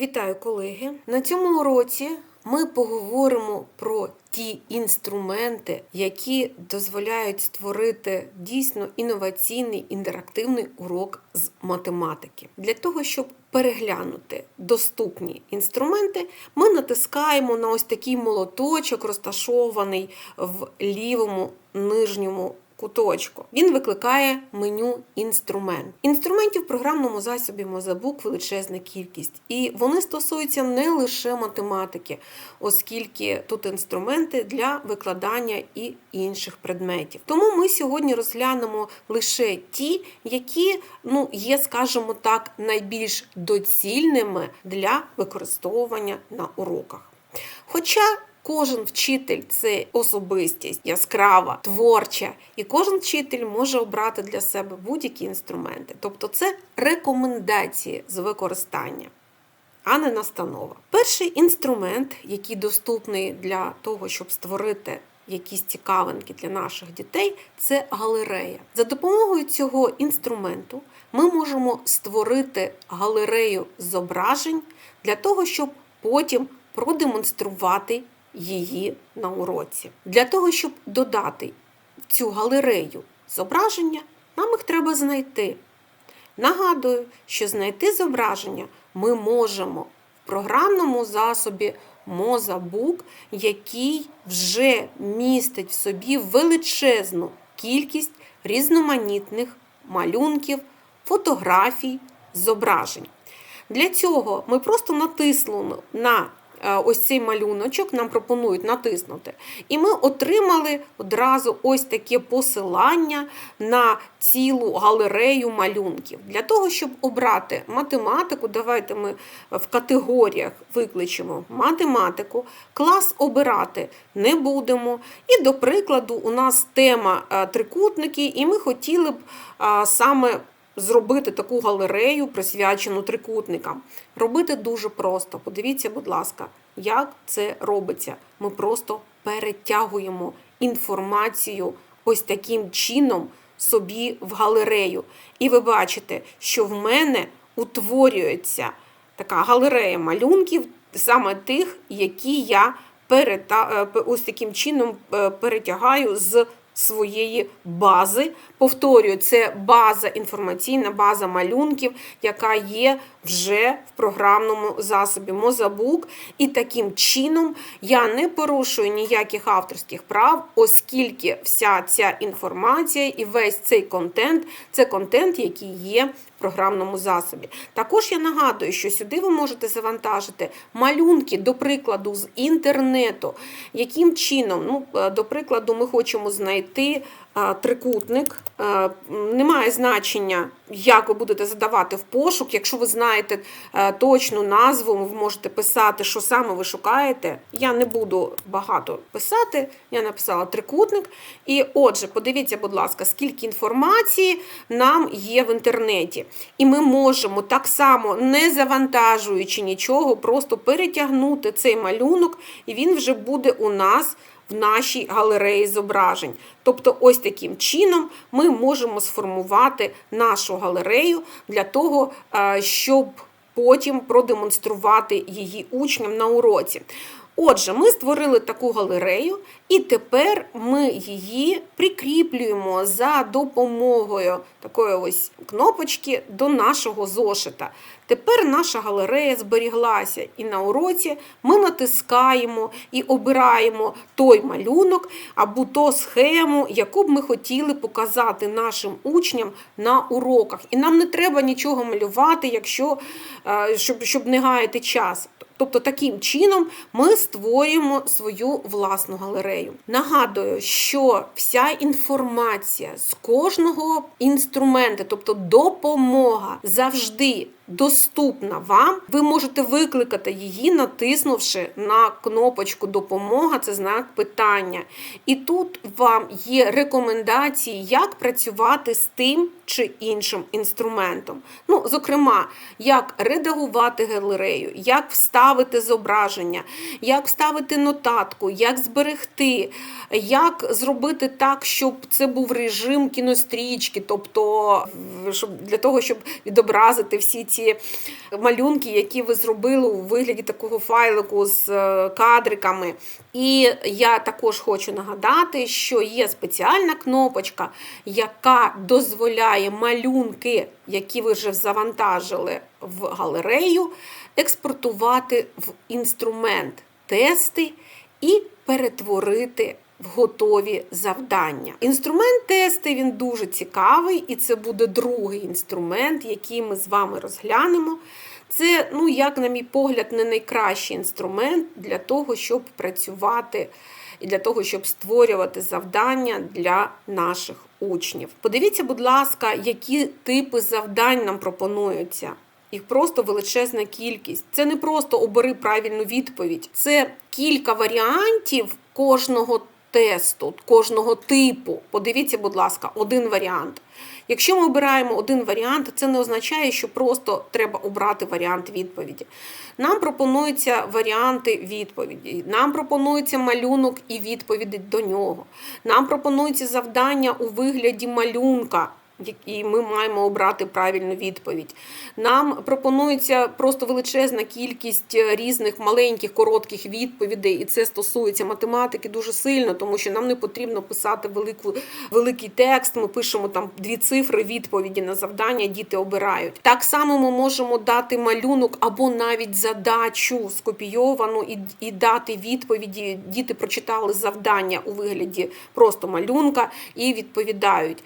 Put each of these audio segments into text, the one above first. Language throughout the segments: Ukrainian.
Вітаю, колеги! На цьому уроці ми поговоримо про ті інструменти, які дозволяють створити дійсно інноваційний інтерактивний урок з математики. Для того, щоб переглянути доступні інструменти, ми натискаємо на ось такий молоточок, розташований в лівому нижньому куточку. Він викликає меню інструмент. Інструментів в програмному засобі Мозабук величезна кількість, і вони стосуються не лише математики, оскільки тут інструменти для викладання і інших предметів. Тому ми сьогодні розглянемо лише ті, які ну, є, скажімо так, найбільш доцільними для використовування на уроках. Хоча Кожен вчитель це особистість яскрава, творча, і кожен вчитель може обрати для себе будь-які інструменти. Тобто це рекомендації з використання, а не настанова. Перший інструмент, який доступний для того, щоб створити якісь цікавинки для наших дітей, це галерея. За допомогою цього інструменту ми можемо створити галерею зображень для того, щоб потім продемонструвати її на уроці. Для того, щоб додати цю галерею зображення, нам їх треба знайти. Нагадую, що знайти зображення ми можемо в програмному засобі Мозабук, який вже містить в собі величезну кількість різноманітних малюнків, фотографій, зображень. Для цього ми просто натиснули на ось цей малюночок нам пропонують натиснути. І ми отримали одразу ось таке посилання на цілу галерею малюнків. Для того, щоб обрати математику, давайте ми в категоріях викличемо математику, клас обирати не будемо. І, до прикладу, у нас тема е, трикутники, і ми хотіли б е, саме зробити таку галерею, присвячену трикутникам. Робити дуже просто. Подивіться, будь ласка, як це робиться. Ми просто перетягуємо інформацію ось таким чином собі в галерею. І ви бачите, що в мене утворюється така галерея малюнків, саме тих, які я перета... Е, ось таким чином е, перетягаю з своєї бази. Повторюю, це база, інформаційна база малюнків, яка є вже в програмному засобі Мозабук. І таким чином я не порушую ніяких авторських прав, оскільки вся ця інформація і весь цей контент це контент, який є програмному засобі. Також я нагадую, що сюди ви можете завантажити малюнки, до прикладу, з інтернету. Яким чином, ну, е, до прикладу, ми хочемо знайти трикутник. Немає значення, як ви будете задавати в пошук. Якщо ви знаєте точну назву, ви можете писати, що саме ви шукаєте. Я не буду багато писати, я написала трикутник. І отже, подивіться, будь ласка, скільки інформації нам є в інтернеті. І ми можемо так само, не завантажуючи нічого, просто перетягнути цей малюнок, і він вже буде у нас в нашій галереї зображень. Тобто, ось таким чином ми можемо сформувати нашу галерею для того, е, щоб потім продемонструвати її учням на уроці. Отже, ми створили таку галерею, і тепер ми її прикріплюємо за допомогою такої ось кнопочки до нашого зошита. Тепер наша галерея зберіглася, і на уроці ми натискаємо і обираємо той малюнок або ту схему, яку б ми хотіли показати нашим учням на уроках. І нам не треба нічого малювати, якщо, е, щоб, щоб не гаяти час. Тобто таким чином ми створюємо свою власну галерею. Нагадую, що вся інформація з кожного інструменту, тобто допомога, завжди доступна вам. Ви можете викликати її, натиснувши на кнопочку Допомога це знак питання. І тут вам є рекомендації, як працювати з тим чи іншим інструментом. Ну, Зокрема, як редагувати галерею, як вставити зображення, як вставити нотатку, як зберегти, як зробити так, щоб це був режим кінострічки, тобто щоб для того, щоб відобразити всі ці ці малюнки, які ви зробили у вигляді такого файлику з е, кадриками. І я також хочу нагадати, що є спеціальна кнопочка, яка дозволяє малюнки, які ви вже завантажили в галерею, експортувати в інструмент тести і перетворити в готові завдання. Інструмент тести він дуже цікавий, і це буде другий інструмент, який ми з вами розглянемо. Це, ну, як, на мій погляд, не найкращий інструмент для того, щоб працювати і для того, щоб створювати завдання для наших учнів. Подивіться, будь ласка, які типи завдань нам пропонуються. Їх просто величезна кількість. Це не просто обери правильну відповідь, це кілька варіантів кожного тесту, кожного типу. Подивіться, будь ласка, один варіант. Якщо ми обираємо один варіант, це не означає, що просто треба обрати варіант відповіді. Нам пропонуються варіанти відповіді, нам пропонується малюнок і відповіді до нього. Нам пропонуються завдання у вигляді малюнка. І ми маємо обрати правильну відповідь. Нам пропонується просто величезна кількість різних маленьких коротких відповідей, і це стосується математики дуже сильно, тому що нам не потрібно писати велику, великий текст. Ми пишемо там дві цифри відповіді на завдання, діти обирають. Так само ми можемо дати малюнок або навіть задачу скопійовану і, і дати відповіді. Діти прочитали завдання у вигляді просто малюнка і відповідають.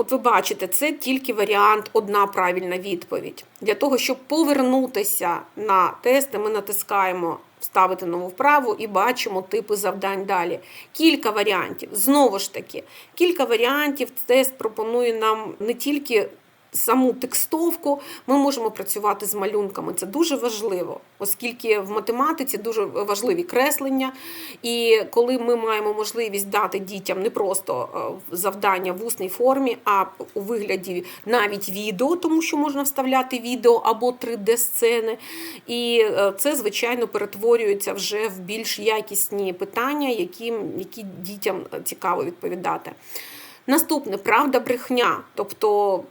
От ви бачите, це тільки варіант, одна правильна відповідь. Для того, щоб повернутися на тести, ми натискаємо Вставити нову вправу і бачимо типи завдань далі. Кілька варіантів. Знову ж таки, кілька варіантів. Тест пропонує нам не тільки саму текстовку, ми можемо працювати з малюнками. Це дуже важливо, оскільки в математиці дуже важливі креслення. І коли ми маємо можливість дати дітям не просто е, завдання в усній формі, а у вигляді навіть відео, тому що можна вставляти відео або 3D-сцени. І е, це, звичайно, перетворюється вже в більш якісні питання, які, які дітям цікаво відповідати. Наступне правда брехня. Тобто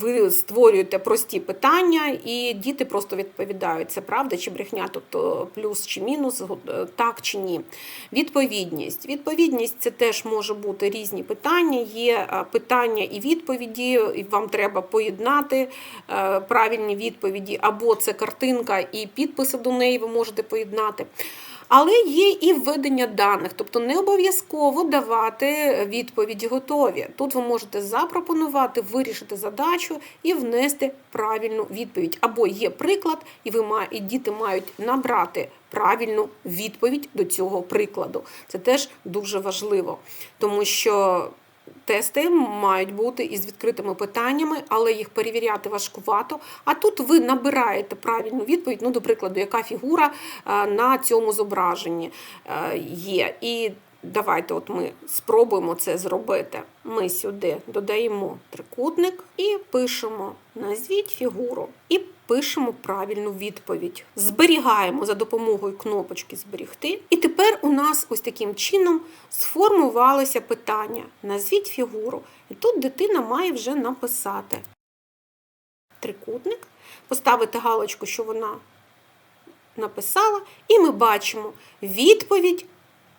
ви створюєте прості питання, і діти просто відповідають, це правда чи брехня, тобто плюс чи мінус, так чи ні. Відповідність. Відповідність це теж може бути різні питання. Є питання і відповіді, і вам треба поєднати е, правильні відповіді, або це картинка і підписи до неї ви можете поєднати. Але є і введення даних, тобто не обов'язково давати відповіді готові. Тут ви можете запропонувати, вирішити задачу і внести правильну відповідь. Або є приклад, і ви і діти мають набрати правильну відповідь до цього прикладу. Це теж дуже важливо, тому що. Тести мають бути із відкритими питаннями, але їх перевіряти важкувато. А тут ви набираєте правильну відповідь, ну, до прикладу, яка фігура е, на цьому зображенні е, є. І давайте от ми спробуємо це зробити. Ми сюди додаємо трикутник і пишемо назвіть фігуру. І пишемо правильну відповідь. Зберігаємо за допомогою кнопочки Зберігти. І тепер у нас ось таким чином сформувалося питання. Назвіть фігуру. І тут дитина має вже написати трикутник, поставити галочку, що вона написала, і ми бачимо відповідь.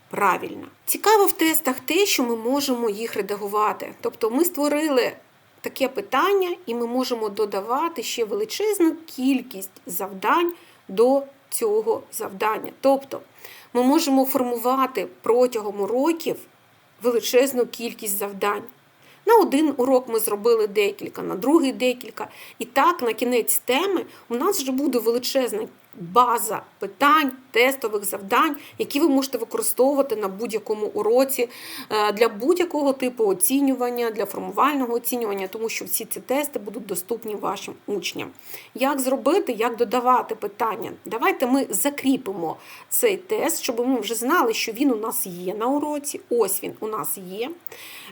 Правильно. Цікаво в тестах те, що ми можемо їх редагувати. Тобто ми створили таке питання, і ми можемо додавати ще величезну кількість завдань до цього завдання. Тобто ми можемо формувати протягом уроків величезну кількість завдань. На один урок ми зробили декілька, на другий декілька. І так, на кінець теми у нас вже буде величезна база питань, тестових завдань, які ви можете використовувати на будь-якому уроці е, для будь-якого типу оцінювання, для формувального оцінювання, тому що всі ці тести будуть доступні вашим учням. Як зробити, як додавати питання? Давайте ми закріпимо цей тест, щоб ми вже знали, що він у нас є на уроці. Ось він у нас є.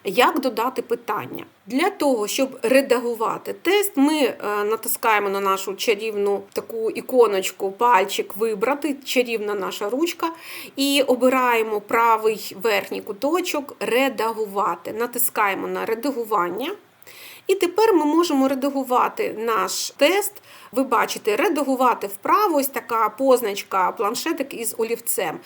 Як додати питання? Для того, щоб редагувати тест, ми е, натискаємо на нашу чарівну таку іконочку, пальчик вибрати, чарівна наша ручка, і обираємо правий верхній куточок редагувати. Натискаємо на редагування. І тепер ми можемо редагувати наш тест. Ви бачите, редагувати вправо, ось така позначка, планшетик із олівцем.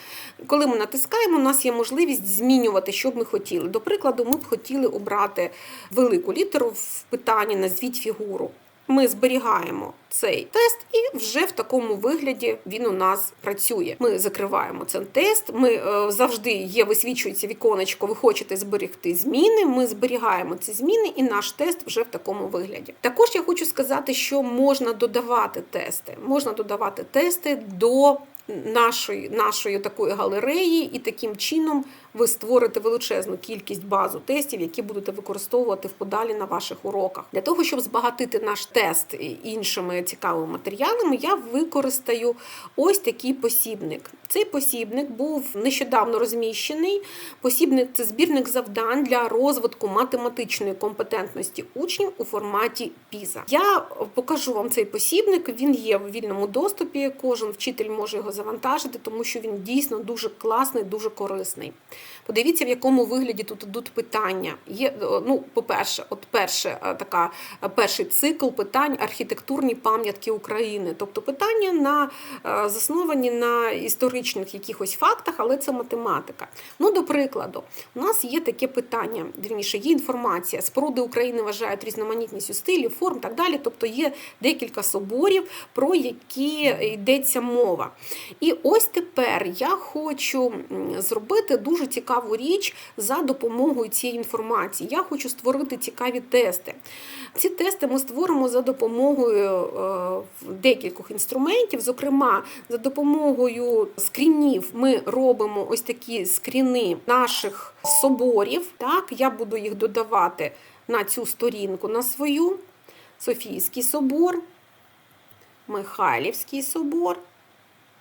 Коли ми натискаємо, у нас є можливість змінювати, що б ми хотіли. До прикладу, ми б хотіли обрати велику літеру в питанні Назвіть фігуру. Ми зберігаємо цей тест, і вже в такому вигляді він у нас працює. Ми закриваємо цей тест. Ми е, завжди є, висвічується віконечко. Ви хочете зберегти зміни. Ми зберігаємо ці зміни, і наш тест вже в такому вигляді. Також я хочу сказати, що можна додавати тести. Можна додавати тести до нашої, нашої такої галереї, і таким чином ви створите величезну кількість базу тестів, які будете використовувати в подалі на ваших уроках. Для того, щоб збагатити наш тест іншими цікавими матеріалами, я використаю ось такий посібник. Цей посібник був нещодавно розміщений. Посібник це збірник завдань для розвитку математичної компетентності учнів у форматі PISA. Я покажу вам цей посібник. Він є в вільному доступі. Кожен вчитель може його завантажити, тому що він дійсно дуже класний, дуже корисний. Подивіться, в якому вигляді тут ідуть питання. Є, ну, По-перше, от перше, така, перший цикл питань архітектурні пам'ятки України. Тобто питання на, засновані на історичних якихось фактах, але це математика. Ну, До прикладу, у нас є таке питання, вірніше, є інформація. Споруди України вважають різноманітністю стилів, форм так далі. Тобто є декілька соборів, про які йдеться мова. І ось тепер я хочу зробити дуже цікаву річ за допомогою цієї інформації. Я хочу створити цікаві тести. Ці тести ми створимо за допомогою е, декількох інструментів, зокрема, за допомогою скрінів ми робимо ось такі скріни наших соборів. Так, Я буду їх додавати на цю сторінку на свою. Софійський собор, Михайлівський собор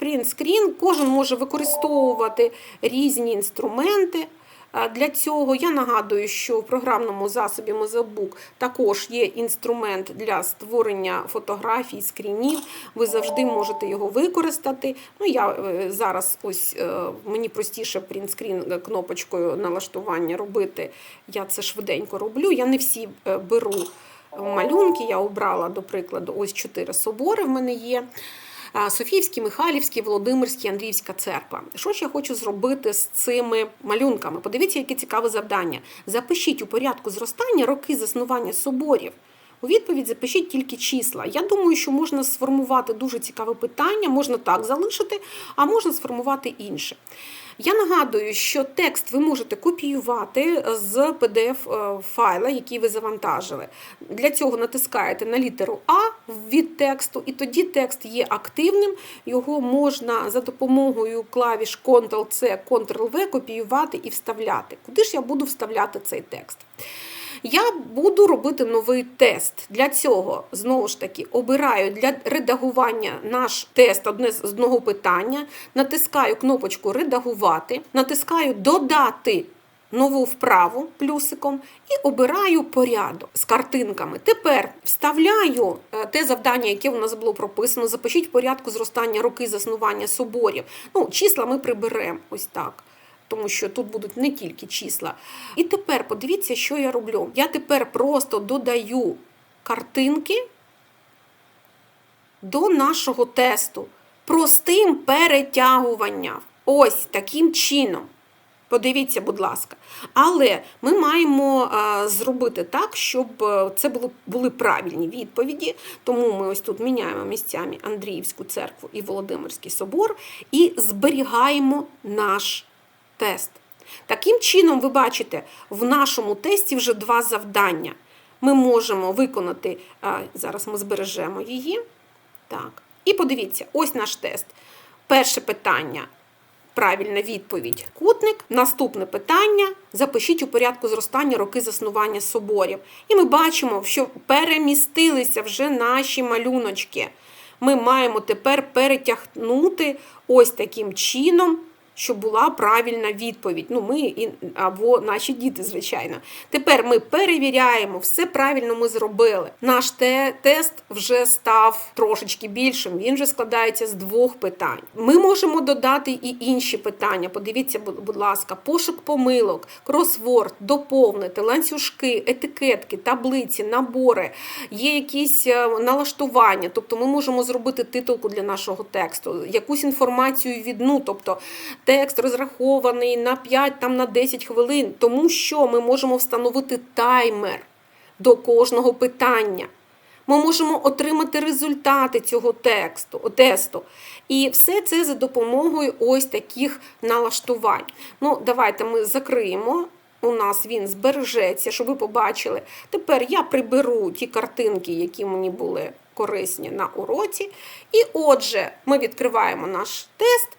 принтскрін. Кожен може використовувати різні інструменти. Для цього я нагадую, що в програмному засобі Mozebook також є інструмент для створення фотографій, скрінів. Ви завжди можете його використати. Ну, Я е, зараз ось е, мені простіше принтскрін кнопочкою налаштування робити. Я це швиденько роблю. Я не всі е, беру малюнки. Я обрала, до прикладу, ось чотири собори в мене є. Софіївський, Михайлівські, Володимирські, Андріївська церква. Що ж я хочу зробити з цими малюнками? Подивіться, яке цікаве завдання. Запишіть у порядку зростання роки заснування соборів. У відповідь запишіть тільки числа. Я думаю, що можна сформувати дуже цікаве питання, можна так залишити, а можна сформувати інше. Я нагадую, що текст ви можете копіювати з PDF-файла, е, який ви завантажили. Для цього натискаєте на літеру А від тексту, і тоді текст є активним, його можна за допомогою клавіш Ctrl-C, Ctrl-V копіювати і вставляти. Куди ж я буду вставляти цей текст? Я буду робити новий тест. Для цього, знову ж таки, обираю для редагування наш тест одне з одного питання, натискаю кнопочку Редагувати, натискаю Додати. Нову вправу плюсиком і обираю порядок з картинками. Тепер вставляю е, те завдання, яке у нас було прописано. Запишіть порядку зростання роки заснування соборів. Ну, Числа ми приберемо ось так тому що тут будуть не тільки числа. І тепер подивіться, що я роблю. Я тепер просто додаю картинки до нашого тесту простим перетягуванням. Ось таким чином. Подивіться, будь ласка. Але ми маємо а, зробити так, щоб е, це було, були правильні відповіді. Тому ми ось тут міняємо місцями Андріївську церкву і Володимирський собор і зберігаємо наш тест. Таким чином, ви бачите, в нашому тесті вже два завдання. Ми можемо виконати, зараз ми збережемо її. Так. І подивіться, ось наш тест. Перше питання. Правильна відповідь. Кутник. Наступне питання. Запишіть у порядку зростання роки заснування соборів. І ми бачимо, що перемістилися вже наші малюночки. Ми маємо тепер перетягнути ось таким чином щоб була правильна відповідь. Ну, ми і- або наші діти, звичайно. Тепер ми перевіряємо, все правильно ми зробили. Наш те- тест вже став трошечки більшим. Він вже складається з двох питань. Ми можемо додати і інші питання. Подивіться, будь ласка, пошук помилок, кросворд, доповнити, ланцюжки, етикетки, таблиці, набори, є якісь е, налаштування. Тобто ми можемо зробити титулку для нашого тексту, якусь інформацію від ну, тобто текст розрахований на 5 там на 10 хвилин, тому що ми можемо встановити таймер до кожного питання. Ми можемо отримати результати цього тексту, тесту. І все це за допомогою ось таких налаштувань. Ну, давайте ми закриємо. У нас він збережеться, щоб ви побачили. Тепер я приберу ті картинки, які мені були корисні на уроці. І отже, ми відкриваємо наш тест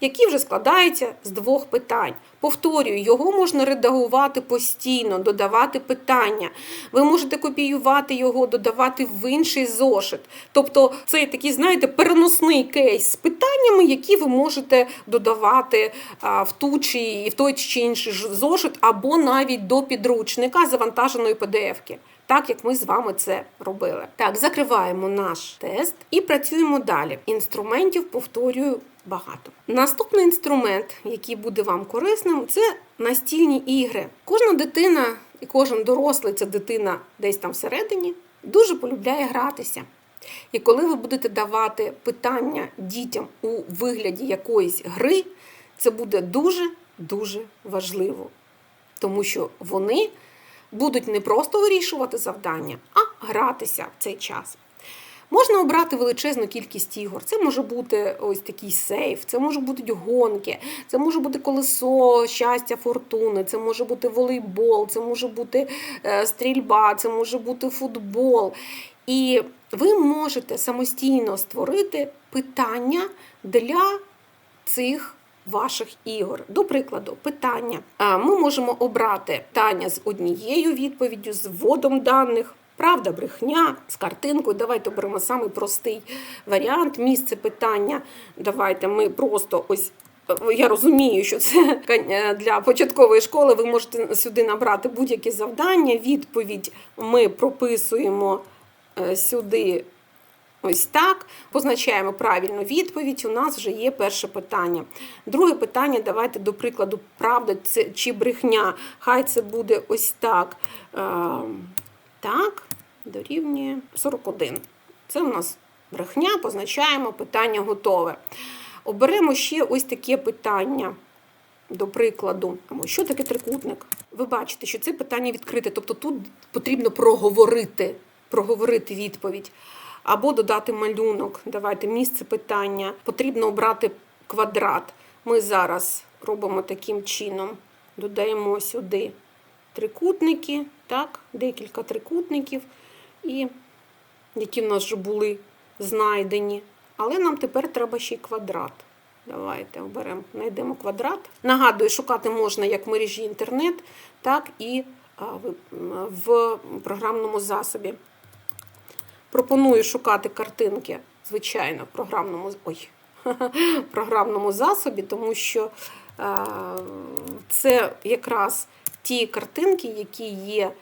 який вже складається з двох питань. Повторюю, його можна редагувати постійно, додавати питання. Ви можете копіювати його, додавати в інший зошит. Тобто, це такий, знаєте, переносний кейс з питаннями, які ви можете додавати в ту чи в той чи інший зошит, або навіть до підручника завантаженої PDF-ки. Так як ми з вами це робили. Так, закриваємо наш тест і працюємо далі. Інструментів повторюю багато. Наступний інструмент, який буде вам корисним, це настільні ігри. Кожна дитина і кожен дорослий, це дитина десь там всередині, дуже полюбляє гратися. І коли ви будете давати питання дітям у вигляді якоїсь гри, це буде дуже-дуже важливо. Тому що вони будуть не просто вирішувати завдання, а гратися в цей час. Можна обрати величезну кількість ігор. Це може бути ось такий сейф, це може бути гонки, це може бути колесо щастя, фортуни, це може бути волейбол, це може бути е, стрільба, це може бути футбол. І ви можете самостійно створити питання для цих ваших ігор. До прикладу, питання. Ми можемо обрати питання з однією відповіддю, з вводом даних. Правда, брехня з картинкою. Давайте оберемо самий простий варіант. Місце питання. Давайте ми просто ось. е, Я розумію, що це е, для початкової школи. Ви можете сюди набрати будь-які завдання. Відповідь ми прописуємо е, сюди Ось так. Позначаємо правильну відповідь. У нас вже є перше питання. Друге питання, давайте, до прикладу, правда це чи брехня. Хай це буде ось так. Е, так, дорівнює 41. Це у нас брехня, позначаємо питання готове. Оберемо ще ось таке питання. До прикладу, що таке трикутник? Ви бачите, що це питання відкрите, тобто тут потрібно проговорити, проговорити відповідь або додати малюнок. Давайте місце питання. Потрібно обрати квадрат. Ми зараз робимо таким чином. Додаємо сюди трикутники, так, декілька трикутників, і які в нас вже були знайдені. Але нам тепер треба ще й квадрат. Давайте оберемо, знайдемо квадрат. Нагадую, шукати можна як в мережі інтернет, так і в, програмному засобі. Пропоную шукати картинки, звичайно, в програмному, ой, програмному засобі, тому що це якраз ті картинки, які є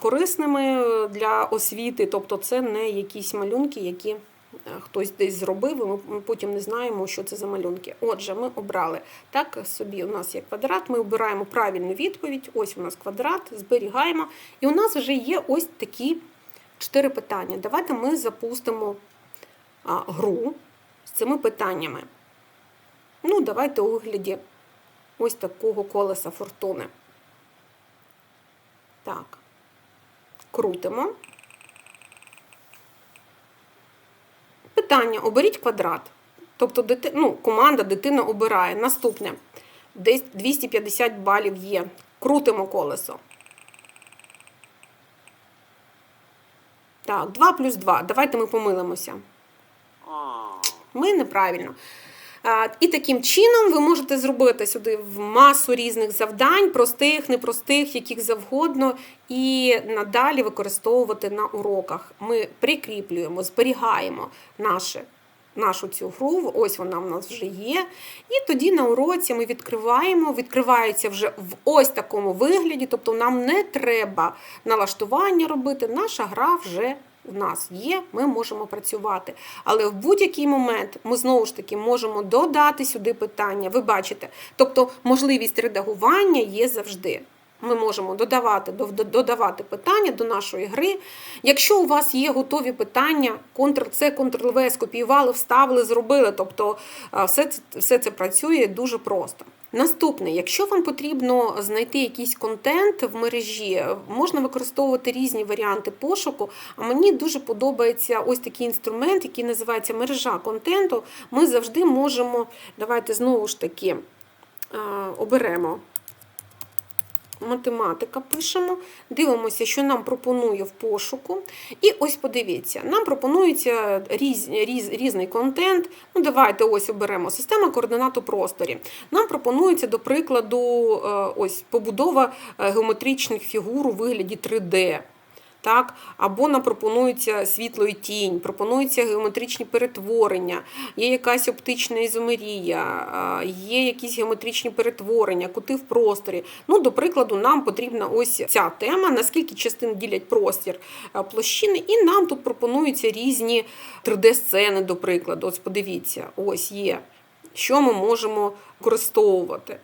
корисними для освіти, тобто це не якісь малюнки, які е, хтось десь зробив, і ми потім не знаємо, що це за малюнки. Отже, ми обрали так собі. У нас є квадрат, ми обираємо правильну відповідь. Ось у нас квадрат, зберігаємо. І у нас вже є ось такі чотири питання. Давайте ми запустимо гру з цими питаннями. Ну, давайте у вигляді ось такого колеса фортуни. Так, крутимо. Питання: оберіть квадрат. Тобто дити... ну, команда дитина обирає. Наступне. Десь 250 балів є. Крутимо колесо. Так, 2 плюс 2. Давайте ми помилимося. Ми неправильно. І таким чином ви можете зробити сюди в масу різних завдань, простих, непростих, яких завгодно, і надалі використовувати на уроках. Ми прикріплюємо, зберігаємо наше нашу цю гру. Ось вона в нас вже є. І тоді на уроці ми відкриваємо, відкривається вже в ось такому вигляді, тобто нам не треба налаштування робити, наша гра вже в нас є, ми можемо працювати. Але в будь-який момент ми знову ж таки можемо додати сюди питання. Ви бачите, тобто можливість редагування є завжди. Ми можемо додавати, додавати питання до нашої гри. Якщо у вас є готові питання, Ctrl-C, Ctrl-V, скопіювали, вставили, зробили. Тобто все це, все це працює дуже просто. Наступне, якщо вам потрібно знайти якийсь контент в мережі, можна використовувати різні варіанти пошуку. А мені дуже подобається ось такий інструмент, який називається мережа контенту. Ми завжди можемо, давайте знову ж таки оберемо математика пишемо, дивимося, що нам пропонує в пошуку. І ось подивіться, нам пропонується різ, різ, різний контент. Ну, давайте ось оберемо система координат у просторі. Нам пропонується, до прикладу, е, ось побудова е, геометричних фігур у вигляді 3D так, або нам пропонується світло і тінь, пропонуються геометричні перетворення, є якась оптична ізомерія, є якісь геометричні перетворення, кути в просторі. Ну, До прикладу, нам потрібна ось ця тема, наскільки частин ділять простір площини, і нам тут пропонуються різні 3D-сцени, до прикладу. Ось подивіться, ось є, що ми можемо використовувати.